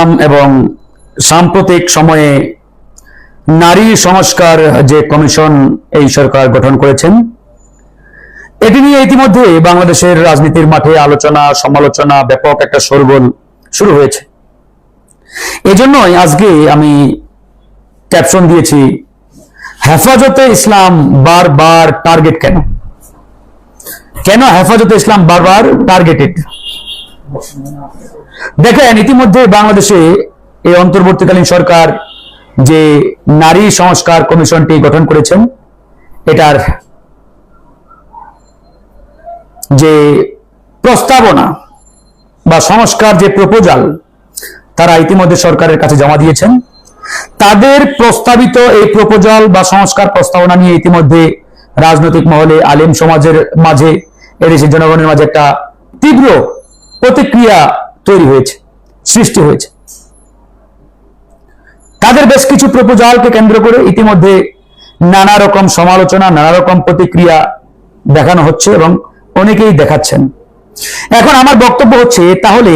আম এবং সাম্প্রতিক সময়ে নারী সংস্কার যে কমিশন এই সরকার গঠন করেছেন, এটি নিয়ে ইতিমধ্যে বাংলাদেশের রাজনীতির মাঠে আলোচনা, সমালোচনা, ব্যাপক একটা সরগোল শুরু হয়েছে। এজন্যই আজকে আমি ক্যাপশন দিয়েছি, হেফাজতে ইসলাম বারবার টার্গেট কেন? কেন হেফাজতে ইসলাম বারবার টার্গেটেড? দেখেন, ইতিমধ্যে বাংলাদেশে এই অন্তর্বর্তীকালীন সরকার যে নারী সংস্কার কমিশনটি গঠন করেছেন, এটার যে প্রস্তাবনা বা সংস্কার যে প্রপোজাল, তারা ইতিমধ্যে সরকারের কাছে জমা দিয়েছেন। তাদের প্রস্তাবিত এই প্রপোজাল বা সংস্কার প্রস্তাবনা নিয়ে ইতিমধ্যে রাজনৈতিক মহলে, আলেম সমাজের মাঝে, এদেশের জনগণের মাঝে একটা তীব্র প্রতিক্রিয়া তৈরি হয়েছে, সৃষ্টি হয়েছে। তাদের বেশ কিছু প্রপোজালকে কেন্দ্র করে ইতিমধ্যে নানা রকম সমালোচনা, নানা রকম প্রতিক্রিয়া দেখানো হচ্ছে এবং অনেকেই দেখাচ্ছেন। এখন আমার বক্তব্য হচ্ছে, তাহলে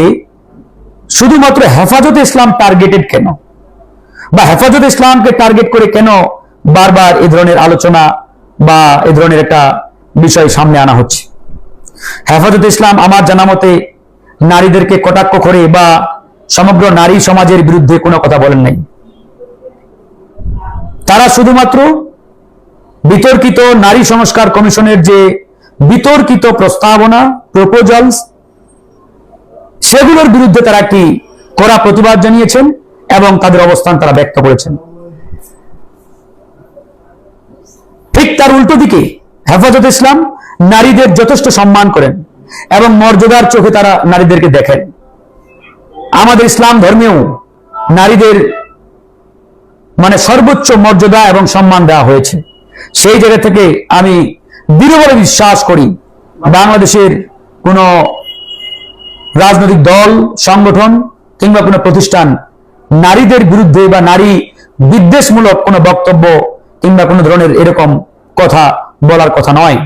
শুধুমাত্র হেফাজতে ইসলাম টার্গেটেড কেন? বা হেফাজত ইসলামকে টার্গেট করে কেন বারবার এ ধরনের আলোচনা বা এ ধরনের একটা বিষয় সামনে আনা হচ্ছে? হেফাজত ইসলাম আমার জানা মতে নারীদেরকে কটাক্ষ করে বা সমগ্র নারী সমাজের বিরুদ্ধে কোনো কথা বলেন নাই। তারা শুধুমাত্র বিতর্কিত নারী সংস্কার কমিশনের যে বিতর্কিত প্রস্তাবনা প্রপোজালস সেগুলোর বিরুদ্ধে তারা একটি কড়া প্রতিবাদ জানিয়েছেন এবং তাদের অবস্থান তারা ব্যক্ত করেছেন। ঠিক তার উল্টো দিকে হেফাজত ইসলাম নারীদের যথেষ্ট সম্মান করেন। এবং মর্যাদার চোখে তারা নারীদেরকে দেখেন। আমাদের ইসলাম ধর্মেও নারীদের মানে সর্বোচ্চ মর্যাদা এবং সম্মান দেওয়া হয়েছে। সেই জায়গা থেকে আমি দৃঢ়ভাবে বিশ্বাস করি, বাংলাদেশের কোন রাজনৈতিক দল, সংগঠন কিংবা কোনো প্রতিষ্ঠান নারীদের বিরুদ্ধে বা নারী বিদ্বেষমূলক কোনো বক্তব্য কিংবা কোনো ধরনের এরকম কথা বলার কথা নয়।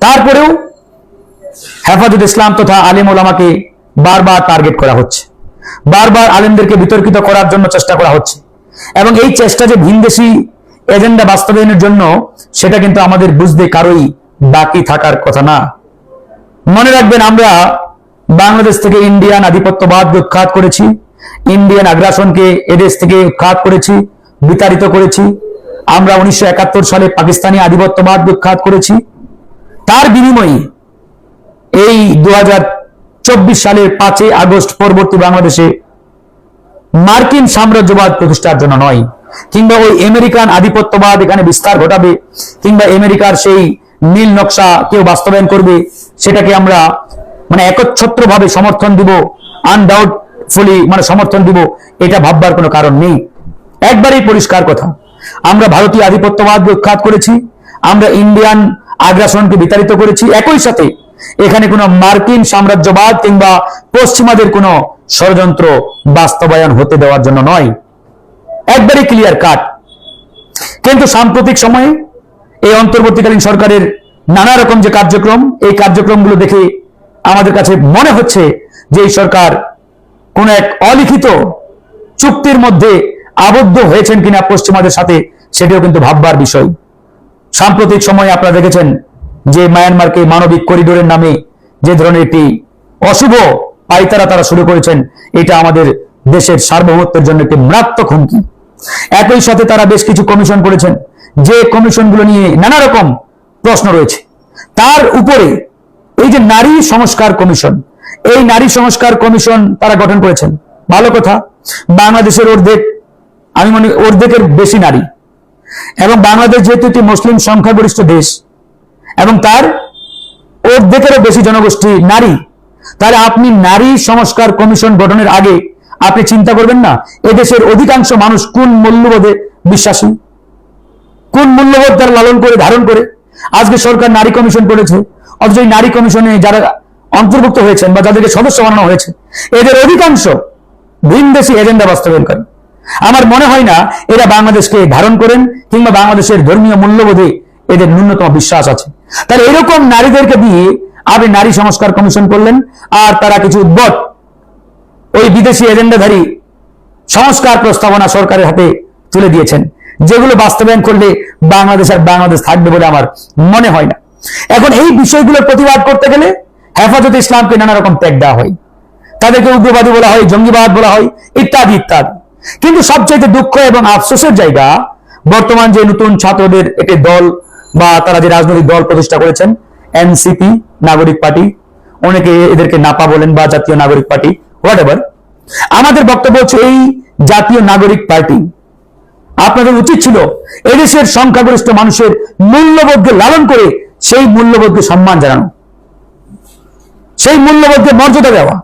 তারপরেও হেফাজত ইসলাম তথা আলিম ওলামাকে বারবার টার্গেট করা হচ্ছে। বারবার আলেমদেরকে বিতর্কিত করার জন্য চেষ্টা করা হচ্ছে। এবং এই চেষ্টা যে ভিনদেশি এজেন্ডা বাস্তবায়নের জন্য, সেটা কিন্তু আমাদের বুঝতে কারোই বাকি থাকার কথা না। মনে রাখবেন, আমরা বাংলাদেশ থেকে ইন্ডিয়ান আধিপত্যবাদকে উৎখাত করেছি, ইন্ডিয়ান আগ্রাসনকে এদেশ থেকে উৎখাত করেছি, বিতাড়িত করেছি। আমরা উনিশশো একাত্তর সালে পাকিস্তানি আধিপত্যবাদ উৎখাত করেছি। তার বিনিময়ে এই দু হাজার চব্বিশ সালের পাঁচই আগস্ট পরবর্তী বাংলাদেশে মার্কিন সাম্রাজ্যবাদ প্রতিষ্ঠার জন্য নয়, কিংবা ওই আমেরিকান আধিপত্যবাদ এখানে বিস্তার ঘটাবে, কিংবা আমেরিকার সেই নীল নকশা কেউ বাস্তবায়ন করবে, সেটাকে আমরা মানে একচ্ছত্র ভাবে সমর্থন দিব আনডাউটফুলি মানে সমর্থন দিব, এটা ভাববার কোনো কারণ নেই। একবারেই পরিষ্কার কথা, আমরা ভারতীয় আধিপত্যবাদকে উৎখাত করেছি, আমরা ইন্ডিয়ান আগ্রাসনকে বিতাড়িত করেছি, একই সাথে এখানে কোনো মার্কিন সাম্রাজ্যবাদ কিংবা পশ্চিমাদের কোনো ষড়যন্ত্র বাস্তবায়ন হতে দেওয়ার জন্য নয়। একবারে ক্লিয়ার কাট কিন্তু সাম্প্রতিক সময়ে এই অন্তর্বর্তীকালীন সরকারের নানা রকম যে কার্যক্রম, এই কার্যক্রমগুলো দেখে আমাদের কাছে মনে হচ্ছে যে এই সরকার কোন এক অলিখিত চুক্তির মধ্যে আবদ্ধ হয়েছেন কিনা পশ্চিমাদের সাথে, সেটিও কিন্তু ভাববার বিষয়। সাম্প্রতিক সময়ে আপনারা দেখেছেন যে মায়ানমারকে মানবিক করিডোরের নামে যে ধরনের একটি অশুভ পাইতারা তারা শুরু করেছেন, এটা আমাদের দেশের সার্বভৌমত্বের জন্য একটি মারাত্মক হুমকি। একই সাথে তারা বেশ কিছু কমিশন করেছেন, যে কমিশনগুলো নিয়ে নানা রকম প্রশ্ন রয়েছে। তার উপরে এই যে নারী সংস্কার কমিশন, এই নারী সংস্কার কমিশন তারা গঠন করেছেন। ভালো কথা, বাংলাদেশের অর্ধেক, আমি মনে করি অর্ধেকের বেশি নারী। এবং বাংলাদেশ যেহেতু একটি মুসলিম সংখ্যাগরিষ্ঠ দেশ এবং তার অর্ধেকেরও বেশি জনগোষ্ঠী নারী। তাহলে আপনি নারী সংস্কার কমিশন গঠনের আগে আপনি চিন্তা করবেন না, এদেশের অধিকাংশ মানুষ কোন মূল্যবোধে বিশ্বাসী? কোন মূল্যবোধ তারা লালন করে, ধারণ করে? আজকে সরকার নারী কমিশন করেছে, অথচ এই নারী কমিশনে যারা অন্তর্ভুক্ত হয়েছেন বা যাদেরকে সদস্য বানানো হয়েছে, এদের অধিকাংশ ভিনদেশি এজেন্ডা বাস্তবায়ন করেন আমার মনে হয় না এরা বাংলাদেশকে ধারণ করেন কিংবা বাংলাদেশের ধর্মীয় মূল্যবোধে এদের ন্যূনতম বিশ্বাস আছে। তাহলে এরকম নারীদেরকে দিয়ে আপনি নারী সংস্কার কমিশন করলেন, আর তারা কিছু উদ্ভট ওই বিদেশি এজেন্ডাধারী সংস্কার প্রস্তাবনা সরকারের হাতে তুলে দিয়েছেন, যেগুলো বাস্তবায়ন করলে বাংলাদেশ আর বাংলাদেশ থাকবে বলে আমার মনে হয় না। এখন এই বিষয়গুলোর প্রতিবাদ করতে গেলে হেফাজত ইসলামকে নানা রকম ত্যাগ দেওয়া হয়। তাদেরকে উগ্রবাদী বলা হয়, জঙ্গিবাদ বলা হয়, ইত্যাদি ইত্যাদি। কিন্তু সবচাইতে দুঃখ এবং আফসোসের জায়গা, বর্তমান যে নতুন ছাত্রদের একটি দল বা তারা যে রাজনৈতিক দল প্রতিষ্ঠা করেছেন, এনসিপি, নাগরিক পার্টি, অনেকে এদেরকে নাপা বলেন বা জাতীয় নাগরিক পার্টি হোয়াট এভার আমাদের বক্তব্য হচ্ছে এই জাতীয় নাগরিক পার্টি। আপনাদের উচিত ছিল এদেশের সংখ্যাগরিষ্ঠ মানুষের মূল্যবোধকে লালন করে সেই মূল্যবোধকে সম্মান জানানো। সেই মূল্যবোধকে মর্যাদা দেওয়া।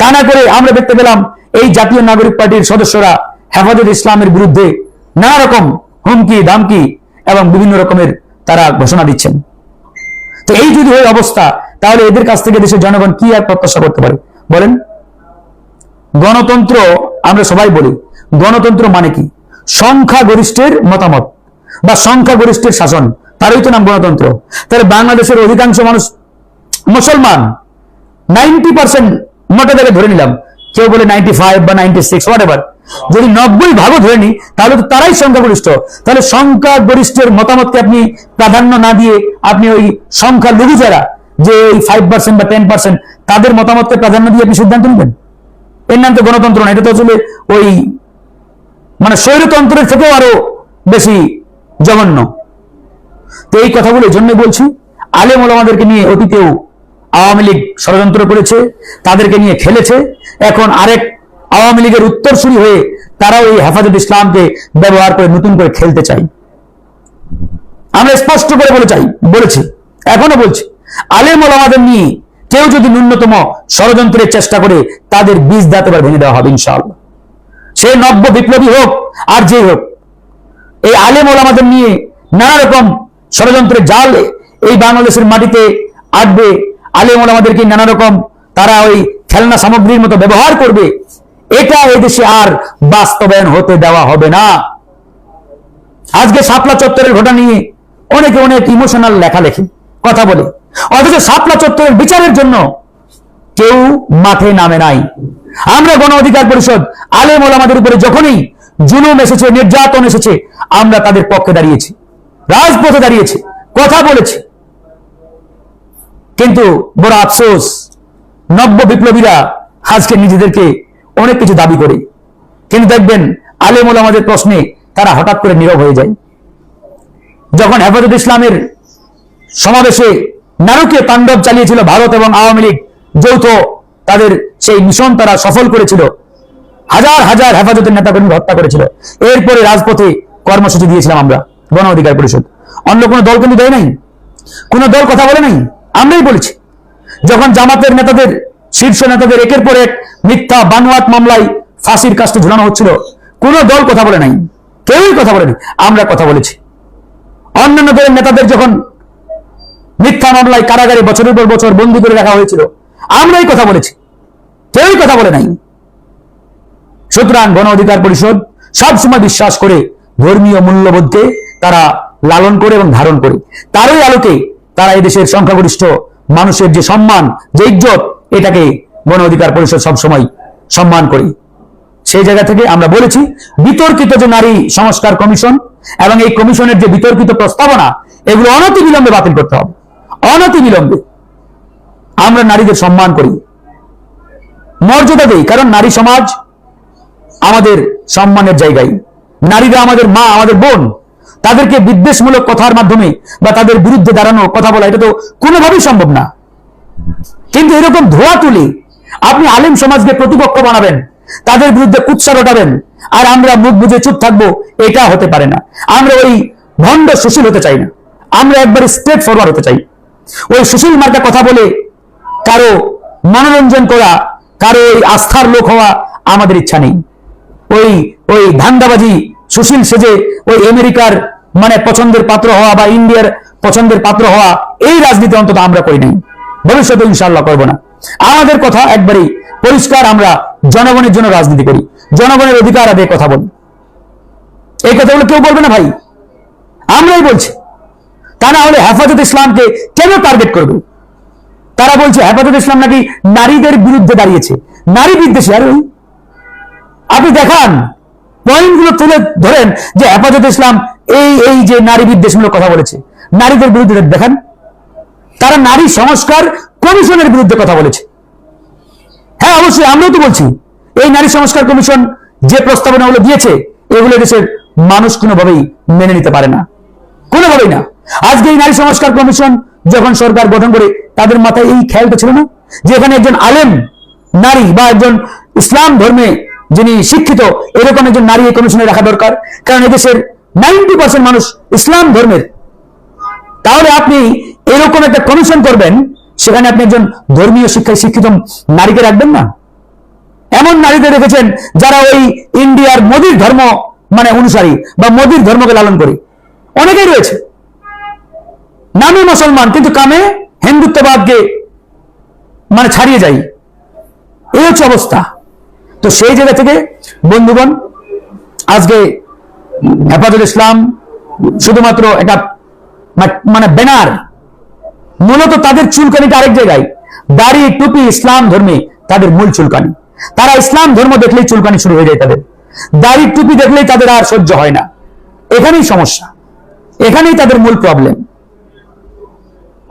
তা না করে আমরা দেখতে পেলাম এই জাতীয় নাগরিক পার্টির সদস্যরা হেফাজত ইসলামের বিরুদ্ধে নানা রকম হুমকি, দামকি এবং বিভিন্ন রকমের তারা ঘোষণা দিচ্ছেন। তো এই যদি হয় অবস্থা, তাহলে এদের কাছ থেকে দেশের জনগণ কি আর প্রত্যাশা করতে পারে? বলেন। গণতন্ত্র আমরা সবাই বলি। গণতন্ত্র মানে কি? সংখ্যাগরিষ্ঠের মতামত বা সংখ্যাগরিষ্ঠের শাসন। তারই তো নাম গণতন্ত্র। তাহলে বাংলাদেশের অধিকাংশ মানুষ মুসলমান। নাইনটি পার্সেন্ট মোটা ধরে নিলাম। কেউ বলে নাইনটি ফাইভ বা নাইনটি সিক্স হোয়াট এভার যদি নব্বই ভাগও ধরে নি তাহলে তো তারাই সংখ্যাগরিষ্ঠ। তাহলে সংখ্যাগরিষ্ঠের মতামতকে আপনি প্রাধান্য না দিয়ে আপনি ওই সংখ্যা লঘু যারা যে ওই ফাইভ পার্সেন্ট বা টেন পার্সেন্ট তাদের মতামতকে প্রাধান্য দিয়ে আপনি সিদ্ধান্ত নেবেন? এর নাম তো গণতন্ত্র না, এটা তো আসলে ওই মানে স্বৈরতন্ত্রের থেকেও আরও বেশি জঘন্য। তো এই কথাগুলো এই জন্য বলছি, আলেম ওলামাদেরকে নিয়ে অতীতেও আওয়ামী লীগ ষড়যন্ত্র করেছে, তাদেরকে নিয়ে খেলেছে, এখন আরেক আওয়ামী লীগের উত্তরসূরি হয়ে তারাও এই হেফাজত ইসলামকে ব্যবহার করে নতুন করে খেলতে চাই আমরা স্পষ্ট করে বলে চাই, বলেছি, এখনও বলছি, আলেম ওলামাদের নিয়ে কেউ যদি ন্যূনতম ষড়যন্ত্রের চেষ্টা করে তাদের বীজ দাঁতে এবার ভেঙে দেওয়া হবে, ইনশাআল্লাহ। সে নব্য বিপ্লবী হোক, আর যে হোক, এই আলেম ওলামাদের নিয়ে নানা রকম ষড়যন্ত্রের জাল এই বাংলাদেশের মাটিতে আটবে। আলেম ওলামাদেরকে নানা রকম তারা ওই খেলনা সামগ্রীর মতো ব্যবহার করবে। এটা এদেশে আর বাস্তবায়ন হতে দেওয়া হবে না। আজকে শাপলা চত্বরের ঘটনা নিয়ে অনেকে অনেক ইমোশনাল লেখালেখি, কথা বলে। অথচ শাপলা চত্বরের বিচারের জন্য কেউ মাঠে নামে নাই। আমরা গণ অধিকার পরিষদ, আলেম ওলামাদের উপরে যখনই জুলুম এসেছে, নির্যাতন এসেছে, আমরা তাদের পক্ষে দাঁড়িয়েছি, রাজপথে দাঁড়িয়েছি, কথা বলেছি। কিন্তু বড় আফসোস, নব্য বিপ্লবীরা আজকে নিজেদেরকে অনেক কিছু দাবি করে। কিন্তু দেখবেন আলেম ওলামাদের প্রশ্নে তারা হঠাৎ করে নীরব হয়ে যায়। যখন হেফাজত ইসলামের সমাবেশে নারকীয় তাণ্ডব চালিয়েছিল ভারত এবং আওয়ামী লীগ, যৌথ তাদের সেই মিশন তারা সফল করেছিল। হাজার হাজার হেফাজতের নেতাকর্মী হত্যা করেছিল। এরপরে রাজপথে কর্মসূচি দিয়েছিলাম আমরা, গণ অধিকার পরিষদ। অন্য কোনো দল কিন্তু দেয় নাই? কোনো দল কথা বলে নাই? আমরাই বলেছি। যখন জামাতের নেতাদের শীর্ষ নেতাদের একের পর এক মিথ্যা বানোয়াত মামলায় ফাঁসির কাজটা ঝুলানো হচ্ছিল। কোনো দল কথা বলে নাই। কেউই কথা বলেনি। আমরা কথা বলেছি। অন্যান্য দলের নেতাদের যখন মিথ্যা মামলায় কারাগারে বছরের পর বছর বন্দি করে রাখা হয়েছিল, আমরাই কথা বলেছি। কেউই কথা বলে নাই। সুতরাং গণ অধিকার পরিষদ সবসময় বিশ্বাস করে ধর্মীয় মূল্যবোধকে তারা লালন করে এবং ধারণ করে। তারই আলোকে তারা এদেশের সংখ্যাগরিষ্ঠ মানুষের যে সম্মান, যে ইজ্জত এটাকে গণ অধিকার পরিষদ সবসময় সম্মান করি। সেই জায়গা থেকে আমরা বলেছি, বিতর্কিত যে নারী সংস্কার কমিশন এবং এই কমিশনের যে বিতর্কিত প্রস্তাবনা, এগুলো অনতি বিলম্বে বাতিল করতে হবে। অনতি বিলম্বে আমরা নারীদের সম্মান করি। মর্যাদা দেই, কারণ নারী সমাজ আমাদের সম্মানের জায়গায়। নারীরা আমাদের মা, আমাদের বোন, তাদেরকে বিদ্বেষমূলক কথার মাধ্যমে বা তাদের বিরুদ্ধে দাঁড়ানো, কথা বলা, এটা তো কোনোভাবেই সম্ভব না। কিন্তু এরকম ধোয়া তুলি আপনি আলেম সমাজকে প্রতিপক্ষ বানাবেন, তাদের বিরুদ্ধে কুৎসা রটাবেন, আর আমরা মুখ বুঝে চুপ থাকব, এটা হতে পারে না। আমরা ওই ভণ্ড সুশীল হতে চাই না। আমরা একবারে স্ট্রেট ফরওয়ার্ড হতে চাই। ওই সুশীল মার্কা কথা বলে কারও মনোরঞ্জন করা, কারও ওই আস্থার লোক হওয়া আমাদের ইচ্ছা নেই। ওই ওই ধান্দাবাজি, সুশীল সেজে ওই আমেরিকার মানে পছন্দের পাত্র হওয়া বা ইন্ডিয়ার পছন্দের পাত্র হওয়া, এই রাজনীতি অন্তত আমরা করি নাই। ভবিষ্যতে ইনশাল্লাহ করব না। আমাদের কথা একবারেই পরিষ্কার, আমরা জনগণের জন্য রাজনীতি করি। জনগণের অধিকার আদায় কথা বলি। এই কথাগুলো কেউ বলবে না ভাই। আমরাই বলছি। তা না হলে হেফাজত ইসলামকে কেন টার্গেট করবে? তারা বলছে, হেফাজত ইসলাম নাকি নারীদের বিরুদ্ধে দাঁড়িয়েছে। নারী বিদ্বেষী। আর আপনি দেখান। পয়েন্টগুলো তুলে ধরেন যে হেফাজত ইসলাম এই এই যে নারী বিদ্বেষমূলক কথা বলেছে। নারীদের বিরুদ্ধে দেখান। তারা নারী সংস্কার কমিশনের বিরুদ্ধে কথা বলেছে। হ্যাঁ অবশ্যই, আমরাও তো বলছি, এই নারী সংস্কার কমিশন যে প্রস্তাবনাগুলো দিয়েছে, এগুলো দেশের মানুষ কোনোভাবেই মেনে নিতে পারে না। কোনোভাবেই না। আজকে এই নারী সংস্কার কমিশন যখন সরকার গঠন করে, তাদের মাথায় এই খেয়ালটা ছিল না? যে এখানে একজন আলেম নারী বা একজন ইসলাম ধর্মে যিনি শিক্ষিত, এরকম একজন নারী এই কমিশনে রাখা দরকার। কারণ এদেশের নাইনটি পার্সেন্ট মানুষ ইসলাম ধর্মের। তাহলে আপনি এরকম একটা কমিশন করবেন, সেখানে আপনি একজন ধর্মীয় শিক্ষায় শিক্ষিত নারীকে রাখবেন না। এমন নারীদের রেখেছেন যারা ওই ইন্ডিয়ার মোদির ধর্ম মানে অনুসারী বা মোদির ধর্মকে লালন করে। অনেকেই রয়েছে। নামে মুসলমান, কিন্তু কামে হিন্দুত্ববাদকে মানে ছাড়িয়ে যায়। এই হচ্ছে অবস্থা। তো সেই জায়গা থেকে, বন্ধুগণ, আজকে হেফাজুল ইসলাম শুধুমাত্র মা- মানে ব্যানার মূলত তাদের চুলকানিটা আরেক জায়গায়। দাড়ি, টুপি, ইসলাম ধর্মে তাদের মূল চুলকানি। তারা ইসলাম ধর্ম দেখলেই চুলকানি শুরু হয়ে যায় তাদের। দাড়ি, টুপি দেখলেই তাদের আর সহ্য হয় না। এখানেই সমস্যা। এখানেই তাদের মূল প্রবলেম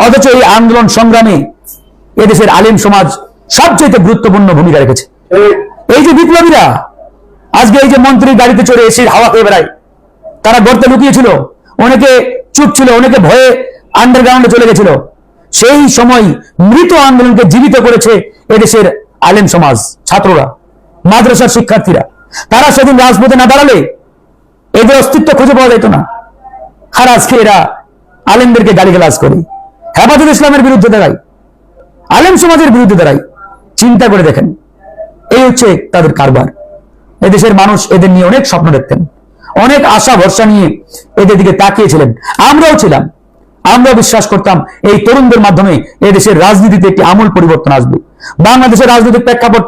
অথচ এই আন্দোলন সংগ্রামে এদেশের আলিম সমাজ সবচেয়ে গুরুত্বপূর্ণ ভূমিকা রেখেছে। এই যে বিপ্লবীরা, আজকে এই যে মন্ত্রীর গাড়িতে চড়ে এসে হাওয়া খেয়ে বেড়ায়, তারা গর্তে লুকিয়েছিল, অনেকে চুপ ছিল, অনেকে ভয়ে আন্ডারগ্রাউন্ডে চলে গেছিল। সেই সময় মৃত আন্দোলনকে জীবিত করেছে এদেশের আলেম সমাজ, ছাত্ররা, মাদ্রাসার শিক্ষার্থীরা। তারা সেদিন রাজপথে না দাঁড়ালে এদের অস্তিত্ব খুঁজে পাওয়া যেত না। আর আজকে এরা আলেমদেরকে গালিগালাজ করে। হেফাজত ইসলামের বিরুদ্ধে দাঁড়ায়। আলেম সমাজের বিরুদ্ধে দাঁড়ায়। চিন্তা করে দেখেন। এই হচ্ছে তাদের কারবার। এদেশের মানুষ এদের নিয়ে অনেক স্বপ্ন দেখতেন। অনেক আশা ভরসা নিয়ে এদের দিকে তাকিয়েছিলেন। আমরাও ছিলাম। আমরা বিশ্বাস করতাম এই তরুণদের মাধ্যমে এদেশের রাজনীতিতে একটি আমূল পরিবর্তন আসবে। বাংলাদেশের রাজনৈতিক প্রেক্ষাপট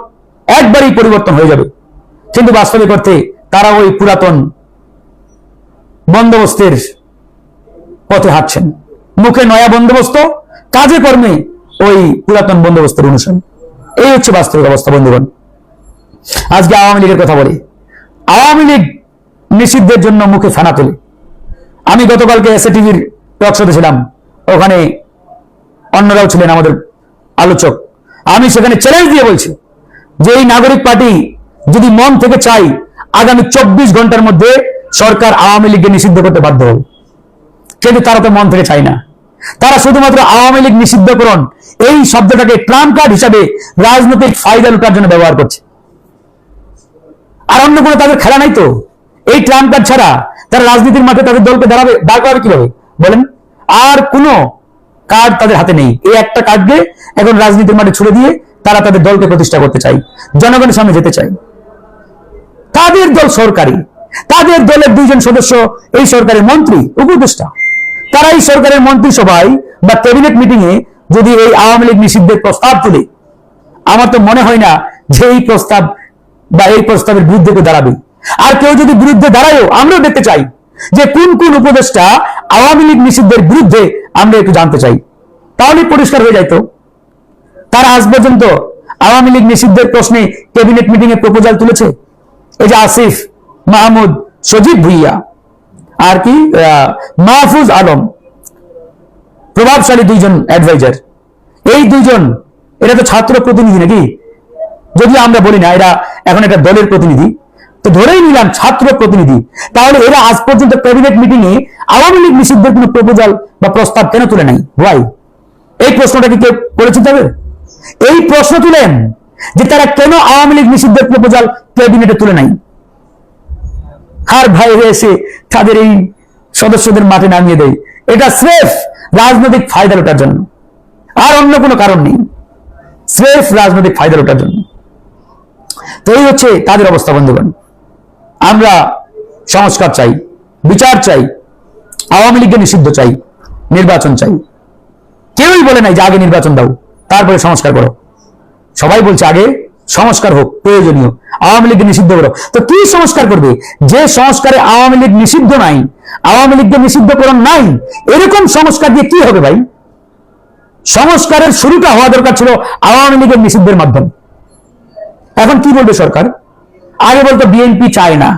একবারই পরিবর্তন হয়ে যাবে। কিন্তু বাস্তবিক অর্থে তারা ওই পুরাতন বন্দোবস্তের পথে হাঁটছেন। মুখে নয়া বন্দোবস্ত, কাজে কর্মে ওই পুরাতন বন্দোবস্তের অনুসরণ। এই হচ্ছে বাস্তবিক অবস্থা, বন্ধুগণ। আজকে আওয়ামী লীগের কথা বলি। আওয়ামী লীগ নিষিদ্ধের জন্য মুখে ফানা তোলে। আমি গতকালকে এসএ টিভির টক শোতে ছিলাম। ওখানে অন্যরাও ছিলেন আমাদের আলোচক। আমি সেখানে চ্যালেঞ্জ দিয়ে বলছি যে এই নাগরিক পার্টি যদি মন থেকে চাই আগামী চব্বিশ ঘণ্টার মধ্যে সরকার আওয়ামী লীগকে নিষিদ্ধ করতে বাধ্য হবে কিন্তু তারা তো মন থেকে চায় না। তারা শুধুমাত্র আওয়ামী লীগ নিষিদ্ধকরণ, এই শব্দটাকে ট্রাম্প কার্ড হিসাবে রাজনৈতিক ফায়দা লুটার জন্য ব্যবহার করছে। আর অন্য কোনো তাদের খেলা নাই তো? এই ট্রাম্প কার্ড ছাড়া তারা রাজনীতির মাঠে তাদের দলকে দাঁড়াবে, দাঁড় করাবে কীভাবে? বলেন। আর কোনো কার্ড তাদের হাতে নেই। এই একটা কার্ডকে এখন রাজনীতির মাঠে ছুড়ে দিয়ে তারা তাদের দলকে প্রতিষ্ঠা করতে চায়, জনগণের সামনে যেতে চায়। তাদের দল সরকারি। তাদের দলের দুইজন সদস্য এই সরকারের মন্ত্রী, উপদেষ্টা। তারা এই সরকারের মন্ত্রিসভায় বা ক্যাবিনেট মিটিং এ যদি এই আওয়ামী লীগ নিষিদ্ধের প্রস্তাব তুলে, আমার তো মনে হয় না যে এই প্রস্তাব বা এই প্রস্তাবের বিরুদ্ধে কেউ দাঁড়াবে। আর কেউ যদি বিরুদ্ধে দাঁড়ায়ও, আমরাও দেখতে চাই যে কোন কোন উপদেষ্টা আওয়ামী লীগ নিষিদ্ধের বিরুদ্ধে আমরা একটু জানতে চাই। তাহলে পরিষ্কার হয়ে যাইতো। তারা আজ পর্যন্ত আওয়ামী লীগ নিষিদ্ধের প্রশ্নে ক্যাবিনেট মিটিং এ প্রপোজাল তুলেছে। এই যে আসিফ, মাহমুদ, সজীব ভুইয়া আর কি মাহফুজ আলম, প্রভাবশালী দুইজন অ্যাডভাইজার এই দুইজন, এরা তো ছাত্র প্রতিনিধি নাকি? যদিও আমরা বলি না, এরা এখন একটা দলের প্রতিনিধি। তো ধরেই নিলাম ছাত্র প্রতিনিধি। তাহলে এরা আজ পর্যন্ত ক্যাবিনেট মিটিং এ আওয়ামী লীগ নিষিদ্ধের কোনো প্রপোজাল বা প্রস্তাব কেন তুলে নাই? ভাই এই প্রশ্নটা কি কেউ করেছে তবে এই প্রশ্ন তুলেন যে তারা কেন আওয়ামী লীগ নিষিদ্ধের প্রপোজাল ক্যাবিনেটে তুলে নাই? আর ভাই এসে তাদের এই সদস্যদের মাঠে নামিয়ে দেয়। এটা স্রেফ রাজনৈতিক ফায়দা লোটার জন্য। আর অন্য কোনো কারণ নেই। স্রেফ রাজনৈতিক ফায়দা লোটার জন্য। তো এই হচ্ছে তাদের অবস্থা, বন্ধুগণ। আমরা সংস্কার চাই, বিচার চাই, আওয়ামী লীগকে নিষিদ্ধ চাই, নির্বাচন চাই। কেউই বলে নাই যে আগে নির্বাচন দাও, তারপরে সংস্কার করো। সবাই বলছে আগে সংস্কার হোক, প্রয়োজনীয়। আওয়ামী লীগকে নিষিদ্ধ করো। তো কি সংস্কার করবে? যে সংস্কারে আওয়ামী লীগ নিষিদ্ধ নাই, আওয়ামী লীগকে নিষিদ্ধকরণ নাই, এরকম সংস্কার দিয়ে কি হবে ভাই? সংস্কারের শুরুটা হওয়া দরকার ছিল আওয়ামী লীগের নিষিদ্ধের মাধ্যমে। এখন কি বলবে সরকার? আগে বলতো বিএনপি চায় না।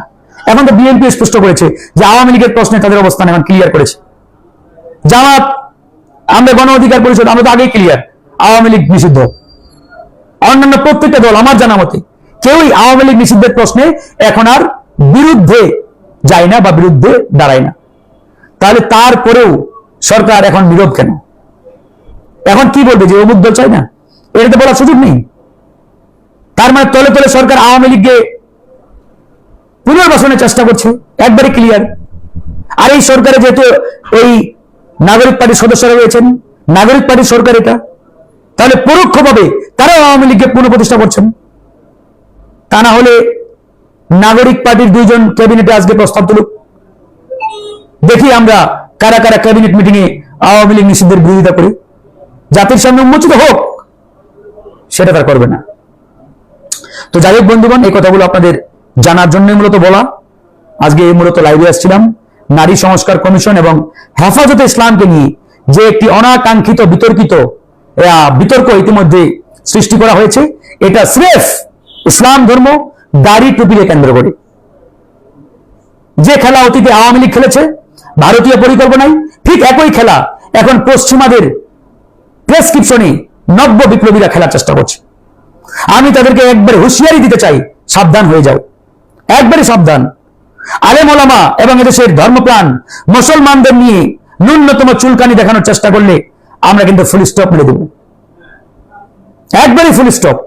এখন তো বিএনপি স্পষ্ট করেছে যে আওয়ামী লীগের প্রশ্নে তাদের অবস্থান এখন ক্লিয়ার করেছে। জামাত, আমরা গণ অধিকার পরিষদ, আমরা তো আগেই ক্লিয়ার আওয়ামী লীগ নিষিদ্ধ। অন্যান্য প্রত্যেকটা দল, আমার জানা মতে, কেউই আওয়ামী লীগ নিষিদ্ধের প্রশ্নে এখন আর বিরুদ্ধে যায় না বা বিরুদ্ধে দাঁড়ায় না। তাহলে তারপরেও সরকার এখন বিরোধ কেন? এখন কি বলবে যে অমুক দল চাই না? এটা তো বলার সুযোগ নেই। তার মানে তলে তলে সরকার আওয়ামী লীগকে পুনর্বাসনের চেষ্টা করছে, একবারে ক্লিয়ার আর এই সরকারে যেহেতু এই নাগরিক পার্টির সদস্যরা রয়েছেন, নাগরিক পার্টির সরকার এটা, তাহলে পরোক্ষভাবে তারাও আওয়ামী লীগকে পুনঃপ্রতিষ্ঠা করছেন। তা না হলে নাগরিক পার্টির দুইজন ক্যাবিনেটে আজকে প্রস্তাব তুলুক। দেখি আমরা কারা কারা ক্যাবিনেট মিটিং এ আওয়ামী লীগ নিষিদ্ধের বিরোধিতা করি। জাতির সামনে উন্মোচিত হোক, সেটা তার করবে না। তো যাই হোক বন্ধুগণ, এই কথাগুলো আপনাদের জানার জন্য মূলত বলা। আজকে এই মূলত লাইভে আসছিলাম। নারী সংস্কার কমিশন এবং হেফাজতে ইসলামকে নিয়ে যে একটি অনাকাঙ্ক্ষিত বিতর্কিত বিতর্ক ইতিমধ্যে সৃষ্টি করা হয়েছে, এটা স্রেফ ইসলাম ধর্ম দাড়ি টুপিকে কেন্দ্র করে। যে খেলা অতীতে আওয়ামী লীগ খেলেছে, ভারতীয় পরিকল্পনায় ঠিক একই খেলা এখন পশ্চিমাদের প্রেসক্রিপশনে নব্য বিপ্লবীরা খেলার চেষ্টা করছে। আমি তাদেরকে একবার হুঁশিয়ারি দিতে চাই, সাবধান হয়ে যাও। একবারে সাবধান। আলেম ওলামা এবং এদেশের ধর্মপ্রাণ মুসলমানদের নিয়ে ন্যূনতম চুলকানি দেখানোর চেষ্টা করলে আমরা কিন্তু ফুল স্টপ মেরে দেব। একবারে ফুল স্টপ